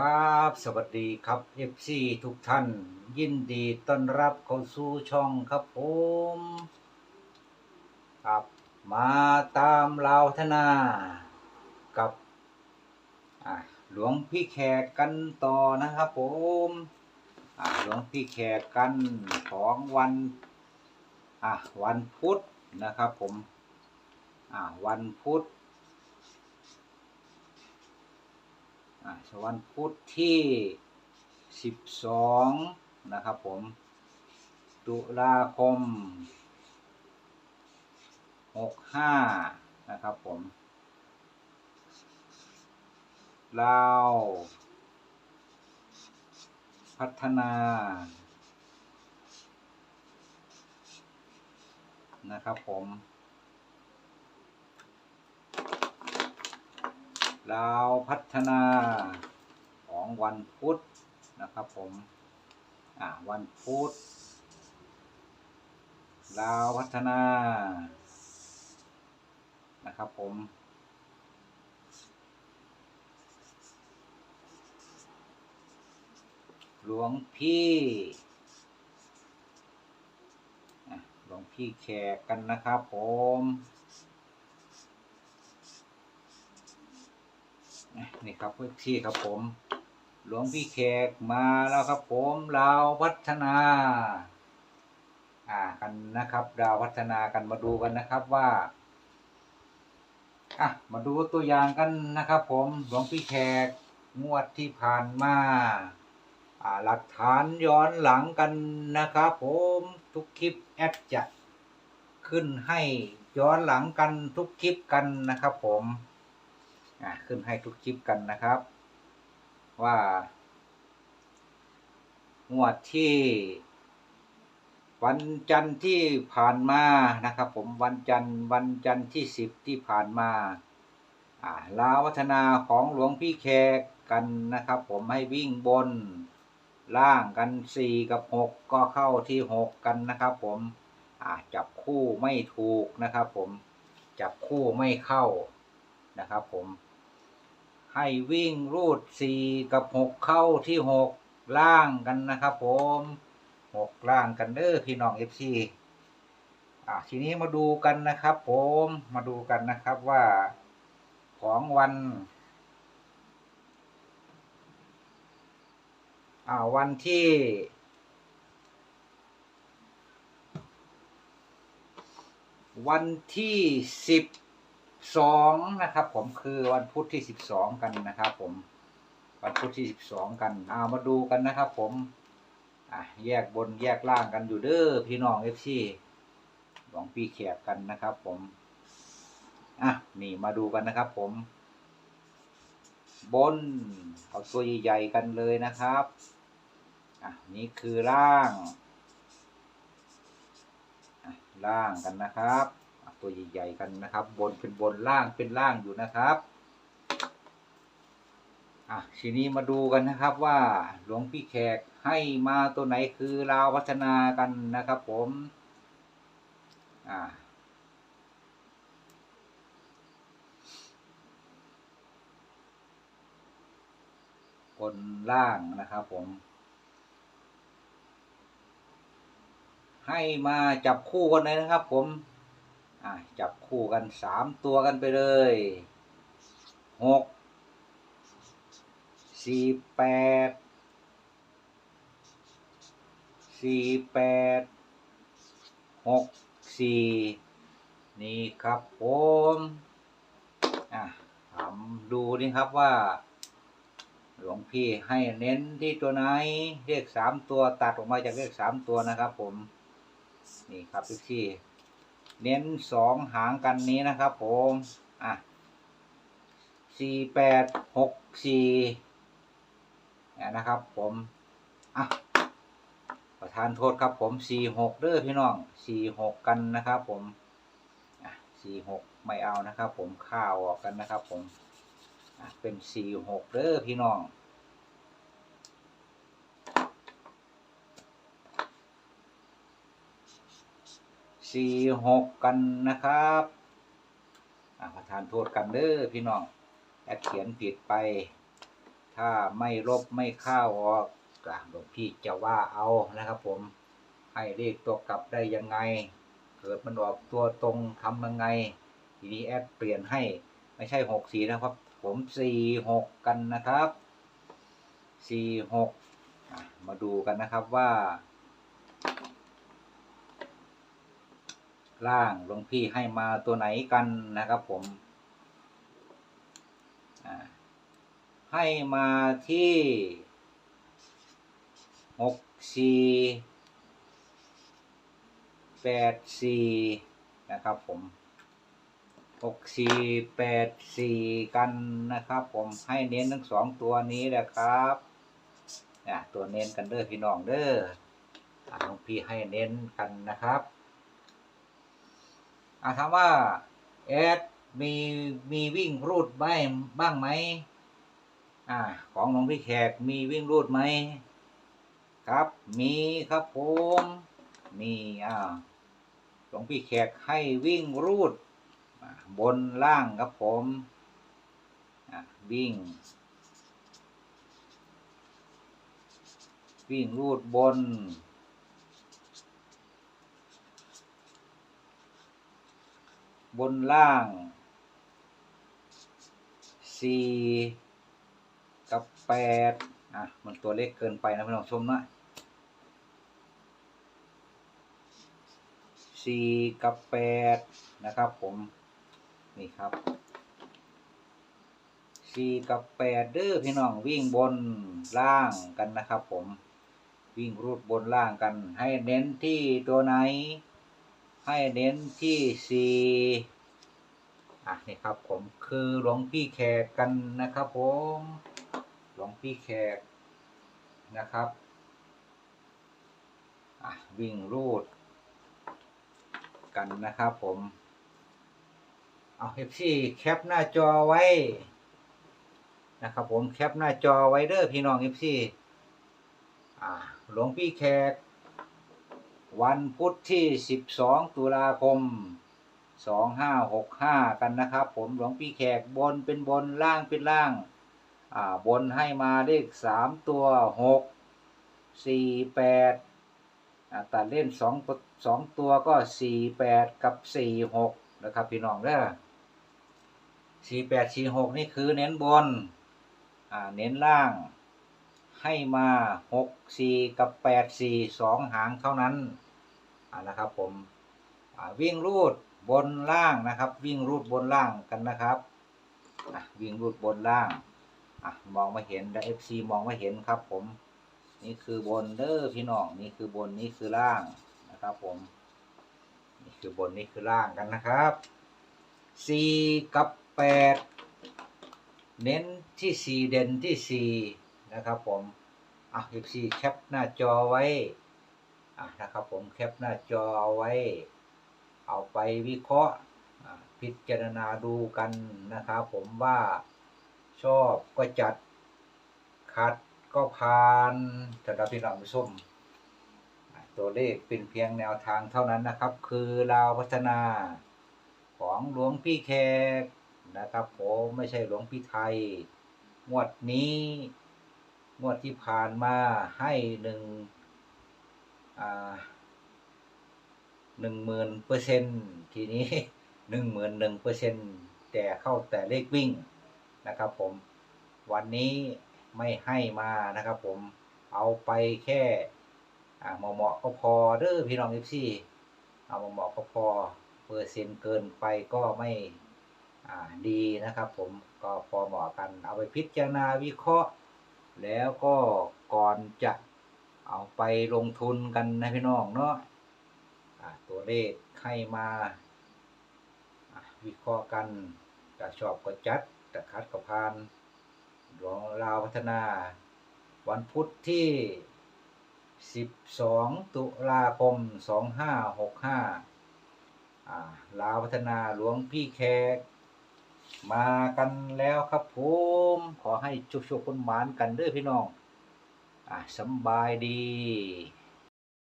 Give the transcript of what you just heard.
ครับ สวัสดีครับ FC ทุกท่าน ยินดีต้อนรับเข้าสู่ช่องครับผมครับมาตามลาวธนา กับหลวงพี่แขกกันต่อนะครับผมหลวงพี่แขกกันของวันวันพุธนะครับผมวันพุธ อ่าวันพุธที่ 12 นะครับผม ตุลาคม 65 นะครับผมลาวพัฒนา นะครับผม ลาวพัฒนาของวันพุธนะครับผมวันพุธลาวพัฒนานะครับผมหลวงพี่หลวงพี่แขกกันนะครับผม นี่ครับพื้นที่ครับผม หลวงพี่แขกมาแล้วครับผมลาวพัฒนา อ่ากันนะครับดาวพัฒนากันมาดูกันนะครับว่าอะมาดูตัวอย่างกันนะครับ ผมหลวงพี่แขกงวดที่ผ่านมาอ่าหลักฐานย้อนหลังกันนะครับผมทุกคลิปแอดจะขึ้นให้ย้อนหลังกันทุกคลิปกันนะครับผม ขึ้นให้ทุกคลิปกันนะครับ ว่างวดที่ วันจันทร์ที่ผ่านมานะครับ ผมวันจันทร์วันจันทร์ที่สิบที่ผ่านมาอ่าลาวัฒนาของหลวงพี่แขกกันนะครับ ผมให้วิ่งบนล่างกันสี่กับหกก็เข้าที่หกกันนะครับ ผมอาจับคู่ไม่ถูกนะครับ ผมจับคู่ไม่เข้านะครับ ผม ให้วิ่งรูดสี่กับหกเข้าที่หกล่างกันนะครับผมหกล่างกันเด้อพี่น้องเอฟซีอะทีนี้มาดูกันนะครับผมมาดูกันนะครับว่าของวันอ่าวันที่วันที่สิบ สองนะครับผมคือวันพุธที่สิบสองกันนะครับผมวันพุธที่สิบสองกันเอามาดูกันนะครับผมอะแยกบนแยกล่างกันอยู่เด้อพี่น้องเอฟซีหลวงพี่แขกกันนะครับผมอะนี่มาดูกันนะครับผม บนเอาตัวใหญ่ๆกันเลยนะครับอะนี่คือล่างล่างกันนะครับ ตัวใหญ่ๆกันนะครับ บนเป็นบนล่างเป็นล่างอยู่นะครับอะทีนี้มาดูกันนะครับว่าหลวงพี่แขกให้มาตัวไหนคือลาวพัฒนากันนะครับ ผมอ่าบนล่างนะครับผม ให้มาจับคู่กันเลยนะครับผม จับคู่กันสามตัวกันไปเลยหกสี่แปดสี่แปดหกสี่นี่ครับผมอะถามดูนี่ครับว่า หลวงพี่ให้เน้นที่ตัวไหนเลขสามตัวตัดออกมาจากเลขสามตัวนะครับผม นี่ครับพี่พี่ เน้นสองหางกันนี้นะครับผมอะสี่แปดหกสี่นะครับผมอะประทานโทษครับผมสี่หกเด้อพี่น้องสี่หกกันนะครับผมอะสี่หกไม่เอานะครับผมข้าวออกกันนะครับผมอะเป็นสี่หกเด้อพี่น้อง สี่หกกันนะครับประทานโทษกันเด้อพี่น้องแอดเขียนผิดไป ถ้าไม่ลบไม่เข้าวออกอะหลวงพี่จะว่าเอานะครับ ผมให้เลขตัวกลับได้ยังไง เกิดมันออกตัวตรงทำยังไง ทีนี้แอดเปลี่ยนให้ไม่ใช่หกสี่นะครับ ผมสี่หกกันนะครับสี่หกมาดูกันนะครับว่า ล่างหลวงพี่ให้มาตัวไหนกันนะครับผม ให้มาที่หกสี่แปดสี่นะครับผมหกสี่แปดสี่กันนะครับผมให้เน้นทั้งสองตัวนี้แหละครับตัวเน้นกันเด้อพี่น้องเด้อหลวงพี่ให้เน้นกันนะครับ อาถามว่าแอดมีมีวิ่งรูดบ้างบ้างไหมอ่า ของหลวงพี่แขกมีวิ่งรูดไหมครับ มีครับผมนี่อ่าหลวงพี่แขกให้วิ่งรูดบนล่างครับผมอ่าวิ่ง วิ่งรูดบน บนล่างสี่กับแปดอะ มันตัวเล็กเกินไปนะพี่น้องชมนะสี่กับแปดนะครับผม นี่ครับสี่กับแปดเด้อพี่น้องวิ่งบนล่างกันนะครับผม วิ่งรูดบนล่างกัน ให้เน้นที่ตัวไหน ให้เน้นที่สี่อะนี่ครับผมคือหลวงพี่แขกกันนะครับผมหลวงพี่แขกนะครับอะวิ่งรูดกันนะครับผมเอาเอฟซีแคปหน้าจอไว้นะครับผมแคปหน้าจอไว้เด้อพี่น้องเอฟซีอ่าหลวงพี่แขก วันพุธที่ 12 ตุลาคม 2565 กันนะครับ ผมหลวงพี่แขกบนเป็นบนล่างเป็นล่าง อ่าบนให้มาเลข 3 ตัว 6 4 8อ่าตัดเล่น2ตัว2ตัวก็ 4 8 กับ 4 6 นะครับพี่น้องเด้อ4 8 4 6 นี่คือเน้นบน อ่าเน้นล่างให้มาหกสี่กับแปดสี่สองหางเท่านั้น นะครับ ผมวิ่งรูดบนล่างนะครับ วิ่งรูดบนล่างกันนะครับวิ่งรูดบนล่างอมองไม่เห็นและเอฟซีมองไม่เห็นครับ ผมนี่คือบนเด้อพี่น้องนี่คือบนนี่คือล่างนะครับ ผมนี่คือบนนี่คือล่างกันนะครับสี่กับแปดเน้นที่สี่เด่นที่สี่นะครับ ผมอะ FC แคปหน้าจอไว้ นะครับผมแคปหน้าจอเอาไว้ เอาไปวิเคราะห์พิจารณาดูกันนะครับผมว่าชอบก็จัดคัดก็ผ่านสำหรับพี่น้องผู้ชมตัวเลขเป็นเพียงแนวทางเท่านั้นนะครับ คือเราวพัฒนาของหลวงพี่แขกนะครับผมไม่ใช่หลวงพี่ไทย งวดนี้ งวดที่ผ่านมาให้หนึ่ง หนึ่งหมื่นเปอร์เซ็นทีนี้หนึ่งหมื่นหนึ่งเปอร์เซ็นแต่เข้าแต่เลขวิ่งนะครับผมวันนี้ไม่ให้มานะครับผมเอาไปแค่อ่าเหมาะๆก็พอเด้อพี่น้องเอฟซีเอาเหมาะๆก็พอเปอร์เซ็นต์เกินไปก็ไม่ดีนะครับผมก็พอเหมาะกันเอาไปพิจารณาวิเคราะห์ แล้วก็ก่อนจะ เอาไปลงทุนกันนะพี่น้องเนาะตัวเลขให้มาวิเคราะห์กันจะชอบก็จัดจะคัดก็พานหลวงลาวพัฒนา วันพุธที่ 12 ตุลาคม 2565ลาวพัฒนาหลวงพี่แขก มากันแล้วครับผม ขอให้ชุกๆคนหมานกันเด้อพี่น้อง อะสำบายดี